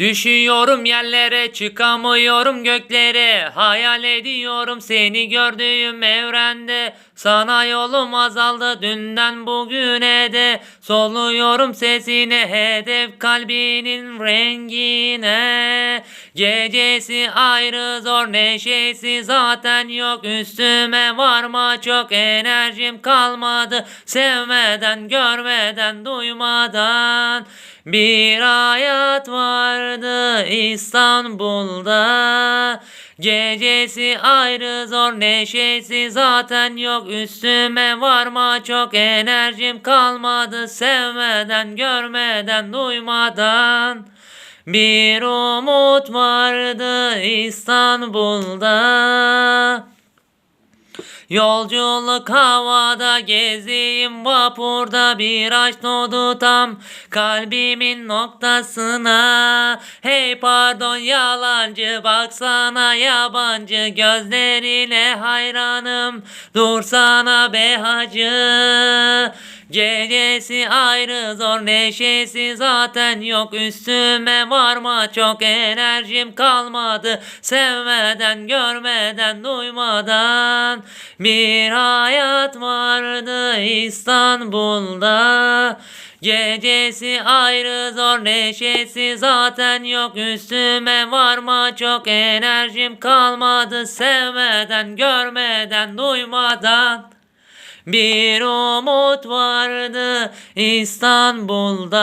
Düşüyorum yerlere çıkamıyorum göklere. Hayal ediyorum seni gördüğüm evrende. Sana yolum azaldı dünden bugüne de. Soluyorum sesine hedef kalbinin rengine. Gecesi ayrı zor neşesi zaten yok. Üstüme varma çok enerjim kalmadı. Sevmeden görmeden duymadan bir hayat vardı İstanbul'da. Gecesi ayrı zor neşesi zaten yok. Üstüme varma çok enerjim kalmadı. Sevmeden görmeden duymadan. Bir umut vardı İstanbul'da Yolculuk havada gezeyim vapurda bir aşk doğdu tam kalbimin noktasına Hey pardon yalancı baksana yabancı gözlerine hayranım. Dursana be hacı Gecesi ayrı zor neşesi zaten yok. Üstüme varma çok enerjim kalmadı. Sevmeden görmeden duymadan bir hayat vardı İstanbul'da. Gecesi ayrı zor neşesi zaten yok. Üstüme varma çok enerjim kalmadı. Sevmeden görmeden duymadan bir umut vardı İstanbul'da